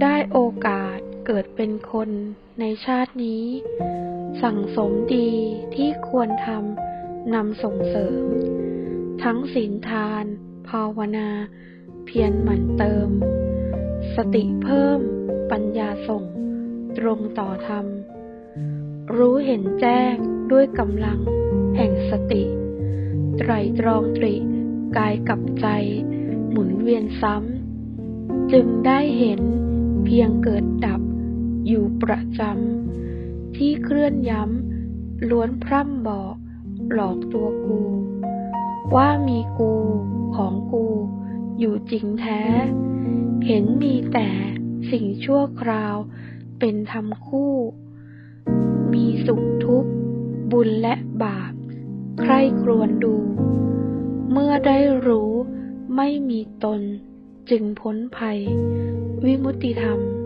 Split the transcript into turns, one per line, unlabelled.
ได้โอกาสเกิดเป็นคนในชาตินี้ สั่งสมดีที่ควรทำนำส่งเสริม ทั้งศีลทาน ภาวนา เพียรหมั่นเติม สติเพิ่ม ปัญญาส่ง ตรงต่อธรรม รู้เห็นแจ้งด้วยกำลังแห่งสติ ไตรตรองตริ กายกับใจ หมุนเวียนซ้ำ จึงได้เห็น พียงเกิดดับ อยู่ประจำที่เคลื่อนย้ำล้วนพร่ำบอก หลอกตัวกู ว่ามีกูของกูอยู่จริงแท้ เห็นมีแต่สิ่งชั่วคราวเป็นธรรมคู่ มีสุขทุกข์ บุญและบาป ใคร่ครวญดู เมื่อได้รู้ไม่มีตนจึงพ้นภัย วิมุตติธรรม